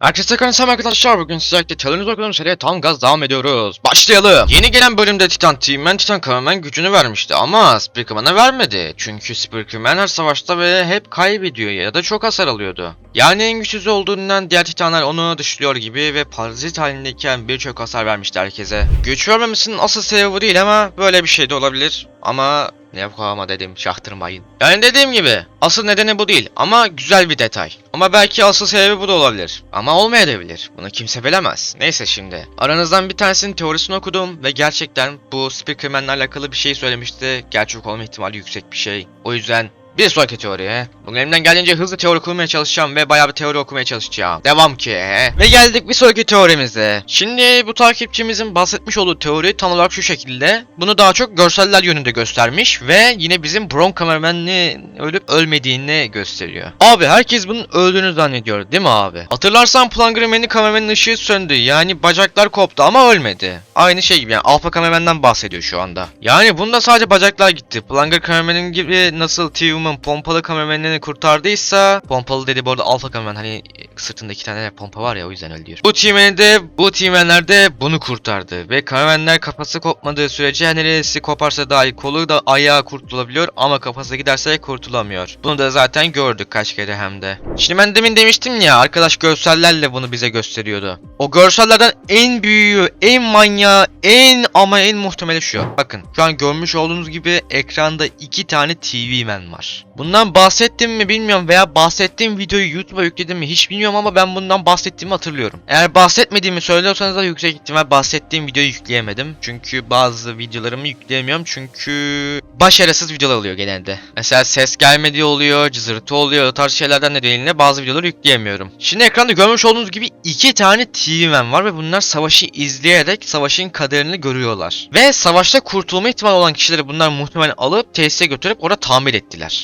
Herkese kanalım arkadaşlar bugün sizlerle televizyon okuduğum seriye tam gaz devam ediyoruz. Başlayalım. Yeni gelen bölümde Titan Team'den Titan Kamemen gücünü vermişti ama Speakerman'a vermedi. Çünkü Speakerman her savaşta ve hep kaybediyor ya da çok hasar alıyordu. Yani en güçsüz olduğundan diğer Titanlar onu dışlıyor gibi ve parazit halindeyken birçok hasar vermişti herkese. Güç vermemesinin asıl sebebi değil ama böyle bir şey de olabilir. Ama ne yapama dedim şahtırmayın. Yani dediğim gibi asıl nedeni bu değil ama güzel bir detay. Ama belki asıl sebebi bu da olabilir. Ama olmayabilir. Bunu kimse bilemez. Neyse şimdi. Aranızdan bir tanesinin teorisini okudum ve gerçekten bu Speakerman'la alakalı bir şey söylemişti. Gerçek olma ihtimali yüksek bir şey. O yüzden bir sonraki teoriye. Bugün elimden geldiğince hızlı teori okumaya çalışacağım ve bayağı bir teori okumaya çalışacağım. Devam ki. Ve geldik bir sonraki teorimize. Şimdi bu takipçimizin bahsetmiş olduğu teori tam olarak şu şekilde. Bunu daha çok görseller yönünde göstermiş ve yine bizim Bron kameramanın ölüp ölmediğini gösteriyor. Abi herkes bunun öldüğünü zannediyor değil mi abi? Hatırlarsan Plangrimen'in kameramanın ışığı söndü. Yani bacaklar koptu ama ölmedi. Aynı şey gibi yani Alpha kameramandan bahsediyor şu anda. Yani bunda sadece bacaklar gitti. Planger kameramanın gibi nasıl T-Human pompalı kameramanını kurtardıysa pompalı dedi bu arada Alpha kameraman hani sırtında iki tane pompa var ya o yüzden diyor. Bu T-Man'i de bu T-Man'ler de bunu kurtardı ve kameramanlar kafası kopmadığı sürece neresi koparsa dahi kolu da ayağı kurtulabiliyor ama kafası giderse kurtulamıyor. Bunu da zaten gördük kaç kere hem de. Şimdi ben demin demiştim ya arkadaş görsellerle bunu bize gösteriyordu. O görsellerden en büyüğü, en manyağı, en ama en muhtemeli şu. Bakın şu an görmüş olduğunuz gibi ekranda iki tane TV Man var. Bundan bahsettim mi bilmiyorum veya bahsettiğim videoyu YouTube'a yükledim mi hiç bilmiyorum ama ben bundan bahsettiğimi hatırlıyorum. Eğer bahsetmediğimi söylüyorsanız da yüksek ihtimal bahsettiğim videoyu yükleyemedim. Çünkü bazı videolarımı yükleyemiyorum çünkü başarısız videolar oluyor genelde. Mesela ses gelmediği oluyor, cızırtı oluyor, o tarz şeylerden nedeniyle bazı videoları yükleyemiyorum. Şimdi ekranda görmüş olduğunuz gibi iki tane TV Man var ve bunlar savaşı izleyerek savaşın kaderini görüyorlar. Ve savaşta kurtulma ihtimali olan kişileri bunlar muhtemelen alıp tesise götürüp orada tamir ettiler.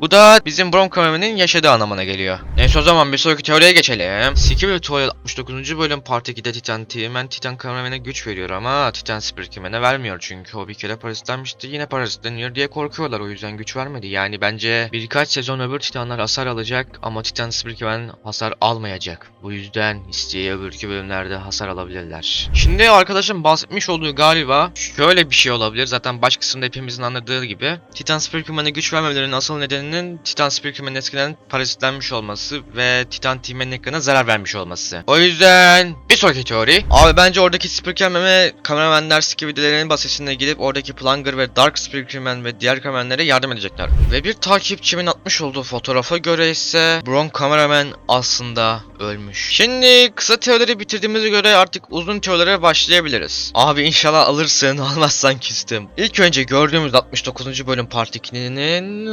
Bu da bizim Brom kameramanın yaşadığı anlamına geliyor. Neyse o zaman bir sonraki teoriye geçelim. Secret Tutorial 69. bölüm Part 2'de Titan Team'en Titan kameraman'a güç veriyor ama Titan Spearman'e vermiyor çünkü o bir kere parazitlenmişti yine parazitleniyor diye korkuyorlar o yüzden güç vermedi. Yani bence birkaç sezon öbür Titanlar hasar alacak ama Titan Spearman hasar almayacak. Bu yüzden isteye öbürkü bölümlerde hasar alabilirler. Şimdi arkadaşım bahsetmiş olduğu galiba şöyle bir şey olabilir. Zaten baş kısımda hepimizin anladığı gibi. Titan Spearman'e güç vermemelerinin asıl nedeninin Titan Spearman'in eskiden parazitlenmiş olması ve Titan Team'in ekrana zarar vermiş olması. O yüzden bir sonraki teori. Abi bence oradaki Spearman'e kameramanlar skividelerinin basesine gidip oradaki Planger ve Dark Spearman ve diğer kameramanlara yardım edecekler. Ve bir takipçimin atmış olduğu fotoğrafa göre ise Bron kameraman aslında ölmüş. Şimdi kısa teorileri bitirdiğimize göre artık uzun teorilere başlayabiliriz. Abi inşallah alırsın almazsan küstüm. İlk önce gördüğümüz 69. bölüm Part 2'nin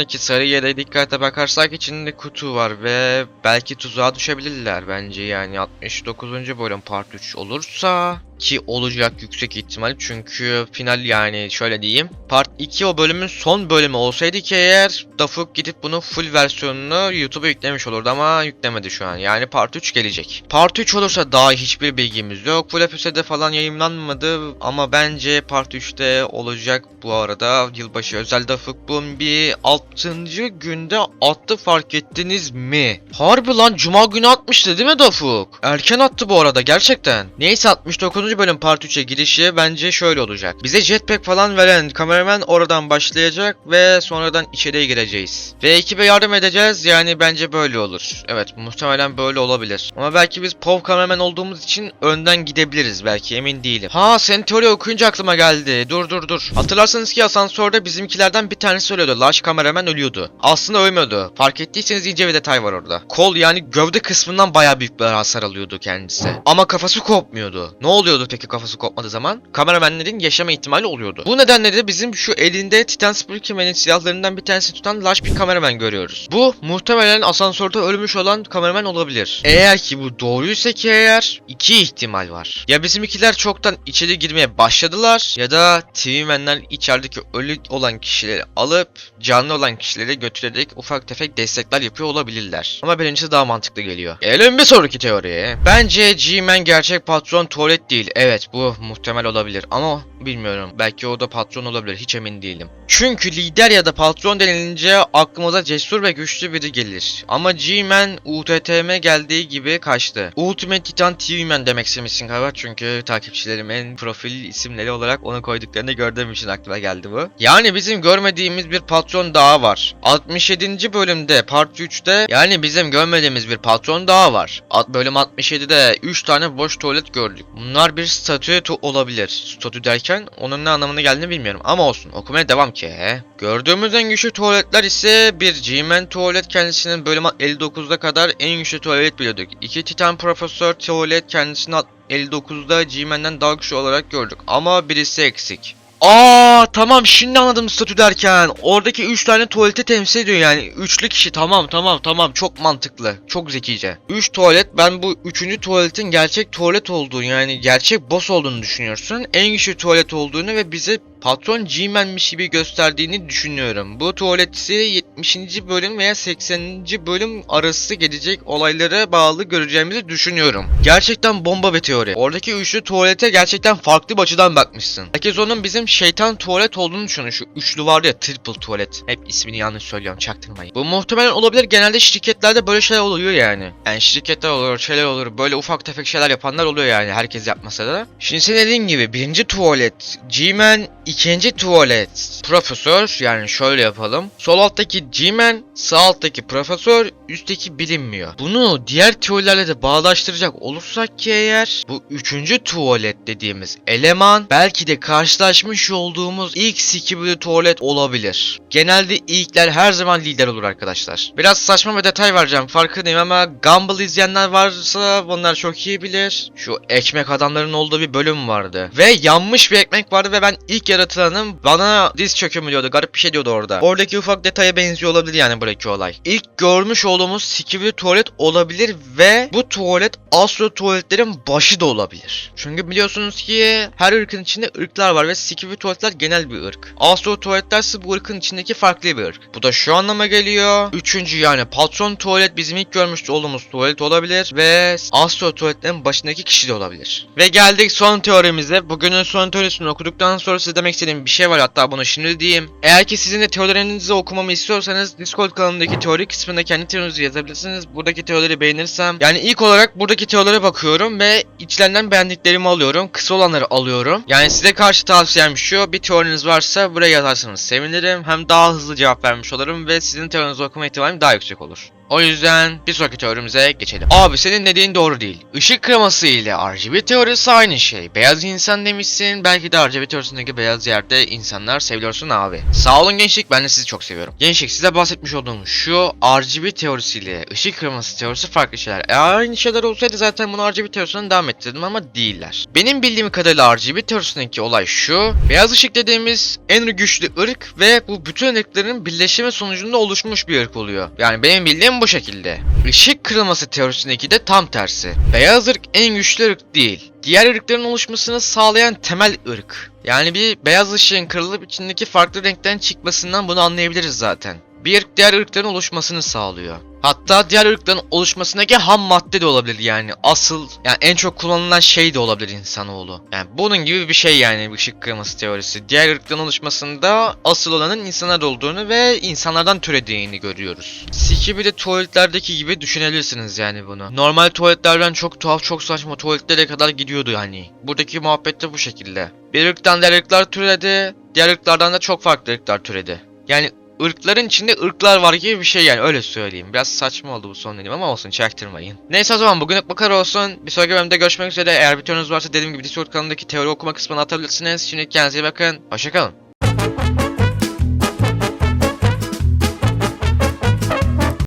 ağaçlarındaki sarı yere dikkate bakarsak içinde kutu var ve belki tuzağa düşebilirler bence yani 69. bölüm Part 3 olursa ki olacak yüksek ihtimal çünkü final yani şöyle diyeyim Part 2 o bölümün son bölümü olsaydı ki eğer Dafuk gidip bunu full versiyonunu YouTube'a yüklemiş olurdu ama yüklemedi şu an yani Part 3 gelecek. Part 3 olursa daha hiçbir bilgimiz yok. Full FPS'de falan yayınlanmadı ama bence Part 3'te olacak bu arada yılbaşı özel Dafuk bunun bir 6. günde attı fark ettiniz mi? Harbi lan cuma günü atmıştı değil mi Dafuk? Erken attı bu arada gerçekten. Neyse 69. bölüm part 3'e girişi bence şöyle olacak. Bize jetpack falan veren kameraman oradan başlayacak ve sonradan içeriye gireceğiz. Ve ekibe yardım edeceğiz yani bence böyle olur. Evet muhtemelen böyle olabilir. Ama belki biz POV kameraman olduğumuz için önden gidebiliriz belki emin değilim. Ha sen teori okuyunca aklıma geldi. Dur dur dur. Hatırlarsanız ki asansörde bizimkilerden bir tanesi ölüyordu. Laş kameraman ölüyordu. Aslında ölmüyordu. Fark ettiyseniz ince bir detay var orada. Kol yani gövde kısmından bayağı büyük bir hasar alıyordu kendisi. Ama kafası kopmuyordu. Ne oluyordu peki kafası kopmadığı zaman? Kameramanların yaşama ihtimali oluyordu. Bu nedenle de bizim şu elinde Titan Spearman'in silahlarından bir tanesi tutan laş bir kameraman görüyoruz. Bu muhtemelen asansörde ölmüş olan kameraman olabilir. Eğer ki bu doğruysa ki eğer iki ihtimal var. Ya bizimkiler çoktan içeri girmeye başladılar ya da TV-Men'ler içerideki ölü olan kişileri alıp canlı olan kişileri götürerek ufak tefek destekler yapıyor olabilirler. Ama birincisi daha mantıklı geliyor. Gelelim bir sonraki teoriye. Bence G-Man gerçek patron Tuvalet değil. Evet bu muhtemel olabilir ama bilmiyorum. Belki o da patron olabilir. Hiç emin değilim. Çünkü lider ya da patron denilince aklımıza cesur ve güçlü biri gelir. Ama G-Man UTTM geldiği gibi kaçtı. Ultimate Titan TV-Man demek istemişsin galiba çünkü takipçilerimin profil isimleri olarak onu koyduklarını gördüğüm için aklıma geldi bu. Yani bizim görmediğimiz bir patron daha var. 67. bölümde part 3'te yani bizim görmediğimiz bir patron daha var. At bölüm 67'de 3 tane boş tuvalet gördük. Bunlar bir statü tu- olabilir. Statü derken onun ne anlamına geldiğini bilmiyorum ama olsun okumaya devam ki. Gördüğümüz en güçlü tuvaletler ise bir G-Man tuvalet kendisinin bölüm 59'da kadar en güçlü tuvalet biliyorduk. İki Titan Profesör tuvalet kendisini 59'da G-Man'den daha güçlü olarak gördük ama birisi eksik. Aa tamam şimdi anladım statü derken. Oradaki 3 tane tuvaleti temsil ediyor yani. Üçlü kişi tamam tamam tamam çok mantıklı. Çok zekice. 3 tuvalet ben bu 3. tuvaletin gerçek tuvalet olduğunu yani gerçek boss olduğunu düşünüyorsun. En güçlü tuvalet olduğunu ve bize patron G-Man'miş gibi gösterdiğini düşünüyorum. Bu tuvalet ise 70. bölüm veya 80. bölüm arası gelecek olaylara bağlı göreceğimizi düşünüyorum. Gerçekten bomba bir teori. Oradaki üçlü tuvalete gerçekten farklı bir açıdan bakmışsın. Herkes onun bizim şeytan tuvalet olduğunu düşünüyor. Şu üçlü vardı ya triple tuvalet. Hep ismini yanlış söylüyorum çaktırmayın. Bu muhtemelen olabilir. Genelde şirketlerde böyle şeyler oluyor yani. Yani şirketler olur, şeyler olur. Böyle ufak tefek şeyler yapanlar oluyor yani. Herkes yapmasa da. Şimdi senin dediğin gibi birinci tuvalet G-Man, ikinci tuvalet profesör yani şöyle yapalım. Sol alttaki G-Man, sağ alttaki profesör, üstteki bilinmiyor. Bunu diğer teorilerle de bağdaştıracak olursak ki eğer bu üçüncü tuvalet dediğimiz eleman belki de karşılaşmış olduğumuz ilk sikibili tuvalet olabilir. Genelde ilkler her zaman lider olur arkadaşlar. Biraz saçma bir detay vereceğim farkındayım ama Gumball izleyenler varsa bunlar çok iyi bilir. Şu ekmek adamların olduğu bir bölüm vardı. Ve yanmış bir ekmek vardı ve ben ilk yaratılanım bana diz çökümü diyordu. Garip bir şey diyordu orada. Oradaki ufak detaya benziyor olabilir yani buradaki olay. İlk görmüş olduğumuz sikibili tuvalet olabilir ve bu tuvalet astro tuvaletlerin başı da olabilir. Çünkü biliyorsunuz ki her ırkın içinde ırklar var ve sikibili tuvaletler genel bir ırk. Astro tuvaletler ise bu ırkın içindeki farklı bir ırk. Bu da şu anlama geliyor. Üçüncü yani patron tuvalet bizim ilk görmüş olduğumuz tuvalet olabilir ve astro tuvaletlerin başındaki kişi de olabilir. Ve geldik son teorimize. Bugünün son teorisini okuduktan sonra size demek istediğim bir şey var hatta bunu şimdi diyeyim. Eğer ki sizin de teorilerinizi okumamı istiyorsanız Discord kanalındaki teori kısmına kendi teorinizi yazabilirsiniz. Buradaki teorileri beğenirsem yani ilk olarak buradaki teorilere bakıyorum ve içlerinden beğendiklerimi alıyorum. Kısa olanları alıyorum. Yani size karşı tavsiyem şu bir teoriniz varsa buraya yazarsanız sevinirim. Hem daha hızlı cevap vermiş olurum ve sizin teorinizi okuma ihtimalim daha yüksek olur. O yüzden bir sonraki teorimize geçelim. Abi senin dediğin doğru değil. Işık kreması ile RGB teorisi aynı şey. Beyaz insan demişsin. Belki de RGB teorisindeki beyaz yerde insanlar seviyorsun abi. Sağ olun gençlik ben de sizi çok seviyorum. Gençlik size bahsetmiş olduğum şu RGB teorisiyle ışık kreması teorisi farklı şeyler. Eğer aynı şeyler olsaydı zaten bunu RGB teorisinden devam ettirdim ama değiller. Benim bildiğim kadarıyla RGB teorisindeki olay şu. Beyaz ışık dediğimiz en güçlü ırk ve bu bütün ırkların birleşimi sonucunda oluşmuş bir ırk oluyor. Yani benim bildiğim bu şekilde. Işık kırılması teorisindeki de tam tersi. Beyaz ırk en güçlü ırk değil. Diğer ırkların oluşmasını sağlayan temel ırk. Yani bir beyaz ışığın kırılıp içindeki farklı renkten çıkmasından bunu anlayabiliriz zaten. Bir diğer ırkların oluşmasını sağlıyor. Hatta diğer ırkların oluşmasındaki ham madde de olabilir yani. Asıl yani en çok kullanılan şey de olabilir insanoğlu. Yani bunun gibi bir şey yani ışık kırması teorisi. Diğer ırkların oluşmasında asıl olanın insanlar olduğunu ve insanlardan türediğini görüyoruz. Sikibili tuvaletlerdeki gibi düşünebilirsiniz yani bunu. Normal tuvaletlerden çok tuhaf çok saçma tuvaletlere kadar gidiyordu yani. Buradaki muhabbet de bu şekilde. Bir ırktan diğer ırklar türedi. Diğer ırklardan da çok farklı ırklar türedi. Yani ırkların içinde ırklar var gibi bir şey yani öyle söyleyeyim. Biraz saçma oldu bu son dediğim ama olsun çaktırmayın. Neyse o zaman bugünlük bu kadar olsun. Bir sonraki bölümde görüşmek üzere. Eğer bir sorunuz varsa dediğim gibi Discord kanalındaki teori okuma kısmına atabilirsiniz. Şimdi kendinize iyi bakın. Hoşçakalın.